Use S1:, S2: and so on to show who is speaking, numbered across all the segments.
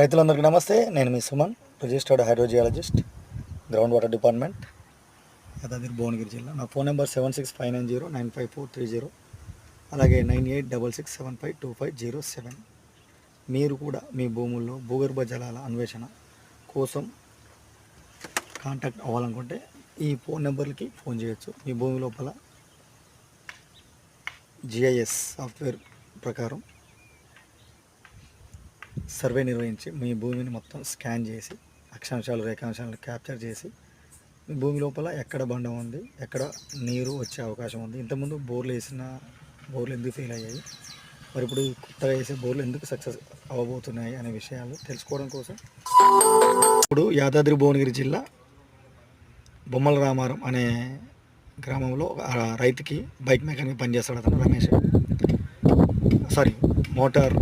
S1: రైతులందరికీ నమస్తే. నేను మీ Suman registered hydrogeologist ground water department. Yadadri Bhuvanagiri జిల్లా. నా phone number seven six five nine zero nine five four three zero అలాగే nine eight double six seven five two five zero seven. మీరు కూడా మీ భూముల్లో భూగర్భ జలాల అన్వేషణ కోసం కాంటాక్ట్ అవ్వాలనుకుంటే ఈ ఫోన్ నెంబర్లకి ఫోన్ చేయొచ్చు. మీ భూమి లోపల జిఐఎస్ సాఫ్ట్వేర్ ప్రకారం సర్వే నిర్వహించి మీ భూమిని మొత్తం స్కాన్ చేసి అక్షాంశాలు రేఖాంశాలను క్యాప్చర్ చేసి భూమి లోపల ఎక్కడ బండ ఉంది ఎక్కడ నీరు వచ్చే అవకాశం ఉంది. ఇంతకుముందు బోర్లు వేసిన బోర్లు ఎందుకు ఫెయిల్ అయ్యాయి? మరి ఇప్పుడు కొత్తగా వేసే బోర్లు ఎందుకు సక్సెస్ అవ్వబోతున్నాయి అనే విషయాలు తెలుసుకోవడం కోసం ఇప్పుడు యాదాద్రి భువనగిరి జిల్లా బొమ్మల రామారం అనే గ్రామంలో రైతుకి బైక్ మెకానిక్ పనిచేస్తాడు అతను రమేష్. సారీ మోటార్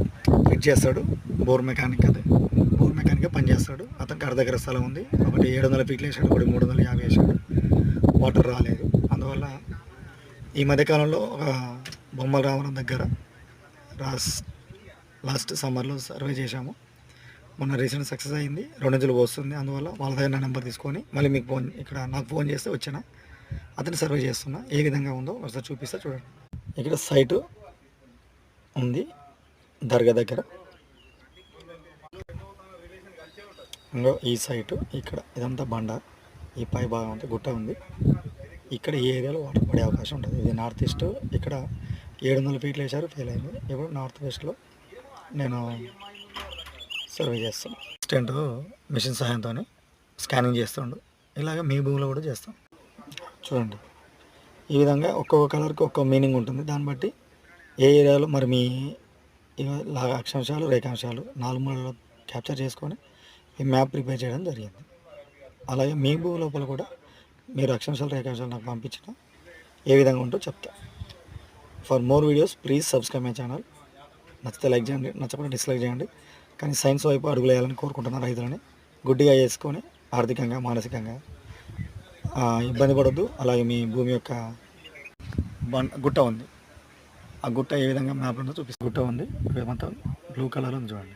S1: ఫిట్ చేస్తాడు. బోర్ మెకానిక్ అదే. బోర్ మెకానిక్గా పనిచేస్తాడు అతనికి అర్ధ దగ్గర స్థలం ఉంది. ఒకటి ఏడు వందల ఫీట్లు వేసాడు. ఒకటి మూడు వందల యాభై వేసాడు. వాటర్ రాలేదు. అందువల్ల ఈ మధ్యకాలంలో ఒక బొమ్మల రావడం దగ్గర రాస్ లాస్ట్ సమ్మర్లో సర్వే చేశాము. మొన్న రీసెంట్ సక్సెస్ అయింది. రెండు రోజులు వస్తుంది అందువల్ల వాళ్ళ దగ్గర నా నెంబర్ తీసుకొని మళ్ళీ మీకు ఫోన్ ఇక్కడ నాకు ఫోన్ చేస్తే వచ్చిన అతను సర్వే చేస్తున్నా. ఏ విధంగా ఉందో ఒకసారి చూపిస్తా చూడండి. ఇక్కడ సైటు ఉంది. దర్గా దగ్గర. ఇంకో ఈ సైటు ఇక్కడ ఇదంతా బండ. ఈ పై భాగం అంతా గుట్ట ఉంది. ఇక్కడ ఈ ఏరియాలో వాటర్ పడే అవకాశం ఉంటుంది. ఇది నార్త్ ఈస్ట్. ఇక్కడ ఏడు వందల ఫీట్లు వేశారు ఫెయిల్ అయింది. ఇప్పుడు నార్త్ వెస్ట్లో నేను సర్వే చేస్తాను. అసిస్టెంట్ మిషన్ సహాయంతో స్కానింగ్ చేస్తుండు. ఇలాగ మీ భూమిలో కూడా చేస్తాం. చూడండి. ఈ విధంగా ఒక్కొక్క కలర్కి ఒక్కొక్క మీనింగ్ ఉంటుంది. దాన్ని బట్టి ఏ ఏరియాలో మరి మీ ఇవ- లాగా అక్షాంశాలు రేఖాంశాలు నాలుగు మూలలో క్యాప్చర్ చేసుకొని ఈ మ్యాప్ ప్రిపేర్ చేయడం జరిగింది. అలాగే మీ భూమి లోపల కూడా మీరు అక్షాంశాలు రేఖాంశాలు నాకు పంపించిన ఏ విధంగా ఉంటో చెప్తా. For more videos please subscribe my channel నచ్చితే లైక్ చేయండి నచ్చకపోతే డిస్లైక్ చేయండి. కానీ సైన్స్ వైపు అడుగులు వేయాలని కోరుకుంటున్న రైతులని గుడ్డిగా చేసుకొని ఆర్థికంగా మానసికంగా ఇబ్బంది పడద్దు. అలాగే మీ భూమి యొక్క బ గుట్ట ఉంది. ఆ గుట్ట ఏ విధంగా మ్యాప్ ఉందో చూపిస్తుంది గుట్ట ఉంది మొత్తం బ్లూ కలర్ ఉంది చూడండి.